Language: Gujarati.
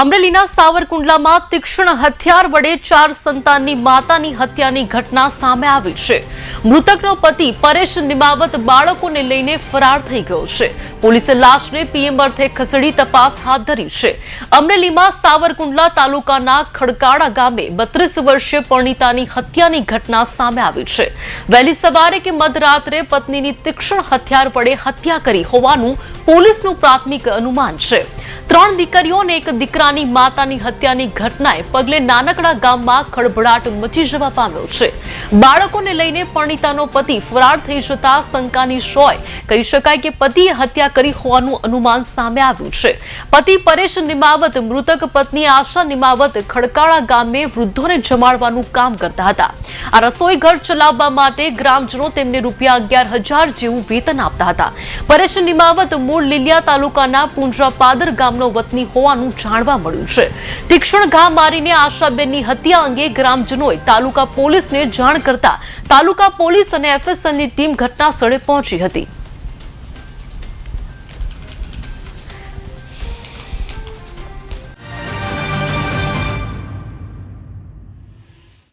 અમરેલીના સાવરકુંડલામાં તીક્ષ્ણ હથિયાર વડે ચાર સંતાનની માતાની હત્યાની ઘટના સામે આવી છે. મૃતકનો પતિ પરેશ નિમાવત બાળકોને લઈને ફરાર થઈ ગયો છે. પોલીસે લાશને પીએમ અર્થે ખસેડી તપાસ હાથ ધરી છે. અમરેલીમાં સાવરકુંડલા તાલુકાના ખડકાળા ગામે બત્રીસ વર્ષીય પરણિતાની હત્યાની ઘટના સામે આવી છે. વહેલી સવારે કે મધરાત્રે પત્નીની તીક્ષ્ણ હથિયાર વડે હત્યા કરી હોવાનું પોલીસનું પ્રાથમિક અનુમાન છે. ત્રણ દીકરીઓ અને એક દીકરાની માતાની હત્યાની ઘટનાએ પગલે નાનકડા ગામમાં ખળભળાટ મચી જવા પામ્યો છે. બાળકોને લઈને પરણિતાનો પતિ ફરાર થઈ જતા શંકાની શોય કહી શકાય કે પતિએ હત્યા કરી હોવાનું અનુમાન સામે આવ્યું છે. પતિ પરેશ નિમાવત, મૃતક પત્ની આશા નિમાવત ખડકાળા ગામે વૃદ્ધોને જમાડવાનું કામ કરતા હતા. આ રસોઈ ઘર ચલાવવા માટે ગ્રામજનો તેમને રૂપિયા અગિયાર હજાર જેવું વેતન આપતા હતા. પરેશ નિમાવત મૂળ લીલિયા તાલુકાના પુંજરા પાદર ગામનો વતની હોવાનું જાણવા મળ્યું છે. તીક્ષ્ણ ઘા મારીને આશાબેનની હત્યા અંગે ગ્રામજનોએ તાલુકા પોલીસને જાણ કરતા તાલુકા પોલીસ અને એફએસએલની ટીમ ઘટના સ્થળે પહોંચી હતી.